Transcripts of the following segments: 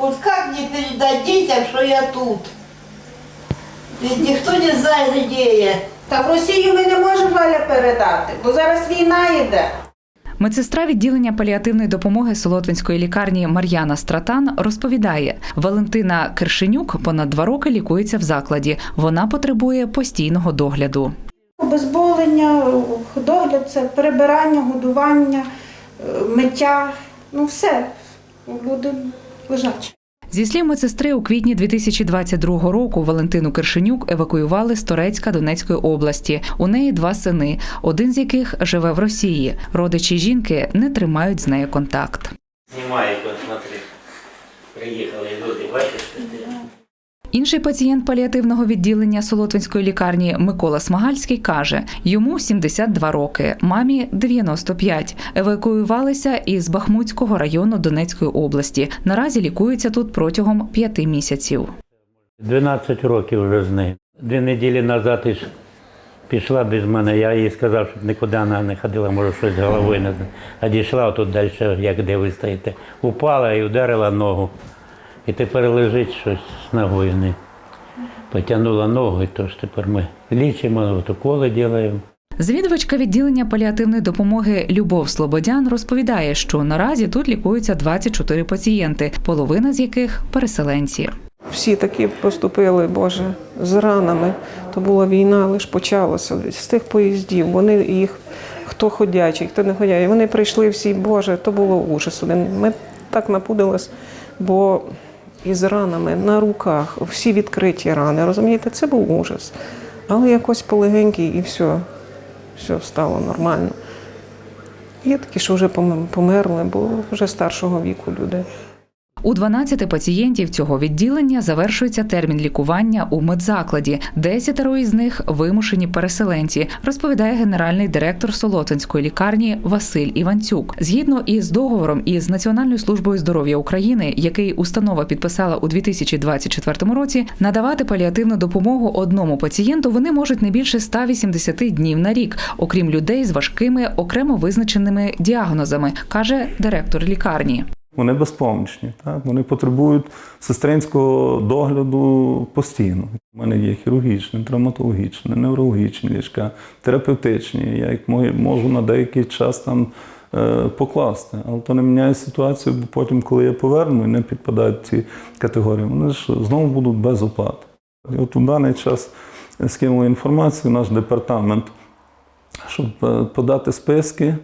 Вот как мне передать детям, что я тут? Ведь никто не знает, где я. Та в Росію ми не можемо Валя передати, бо зараз війна йде. Медсестра відділення паліативної допомоги Солотвинської лікарні Мар'яна Стратан розповідає, Валентина Кершенюк понад два роки лікується в закладі. Вона потребує постійного догляду. Обезболення, догляд це прибирання, годування, е, миття, ну все. Люди лежачі. Зі слів медсестри, у квітні 2022 року Валентину Кершенюк евакуювали з Торецька Донецької області. У неї два сини, один з яких живе в Росії. Родичі жінки не тримають з нею контакт. Вот смотри. приїхали люди, бачиш? Інший пацієнт паліативного відділення Солотвинської лікарні Микола Смагальський каже: йому 72 роки, мамі 95. Евакуювалися із Бахмутського району Донецької області. Наразі лікуються тут протягом п'яти місяців. 12 років вже з нею. Дві неділі назад іж пішла без мене. Я їй сказав, щоб нікуди вона не ходила, може щось головою не знаю. А дійшла тут далі, як де ви стоїте. Упала і ударила ногу. І тепер лежить щось з ногою. в неї. Потягнула ногу, і тож тепер ми лічимо, уколи робимо. Звідувачка відділення паліативної допомоги Любов Слободян розповідає, що наразі тут лікуються 24 пацієнти, половина з яких переселенці. Всі такі поступили, Боже, з ранами. То була війна, лише почалася з тих поїздів. Вони їх, хто ходячий, хто не ходячий. Вони прийшли всі, Боже, то було ужас. Ми так напудились, бо із ранами на руках, всі відкриті рани. Розумієте, це був ужас. Але якось полегенький і все, все стало нормально. Є такі, що вже померли, бо вже старшого віку люди. У 12 пацієнтів цього відділення завершується термін лікування у медзакладі. Десятеро із них вимушені переселенці, розповідає генеральний директор Солотинської лікарні Василь Іванцюк. Згідно із договором із Національною службою здоров'я України, який установа підписала у 2024 році, надавати паліативну допомогу одному пацієнту вони можуть не більше 180 днів на рік, окрім людей з важкими окремо визначеними діагнозами, каже директор лікарні. Вони безпомічні, так? вони потребують сестринського догляду постійно. У мене є хірургічні, травматологічні, неврологічні ліжка, терапевтичні. Я їх можу на деякий час там е, покласти. Але то не міняє ситуацію, бо потім, коли я поверну і не підпадають ці категорії, вони ж знову будуть без оплати. І от у даний час скинули інформацію наш департамент, щоб е, подати списки,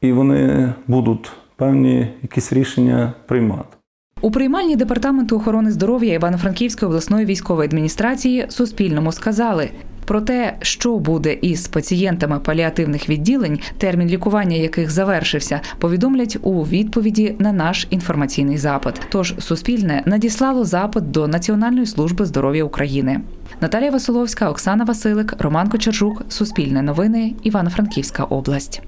і вони будуть певні якісь рішення приймати. У приймальні департаменту охорони здоров'я Івано-Франківської обласної військової адміністрації Суспільному сказали. Про те, що буде із пацієнтами паліативних відділень, термін лікування яких завершився, повідомлять у відповіді на наш інформаційний запит. Тож Суспільне надіслало запит до Національної служби здоров'я України. Наталія Василовська, Оксана Василик, Роман Кочержук, Суспільне новини, Івано-Франківська область.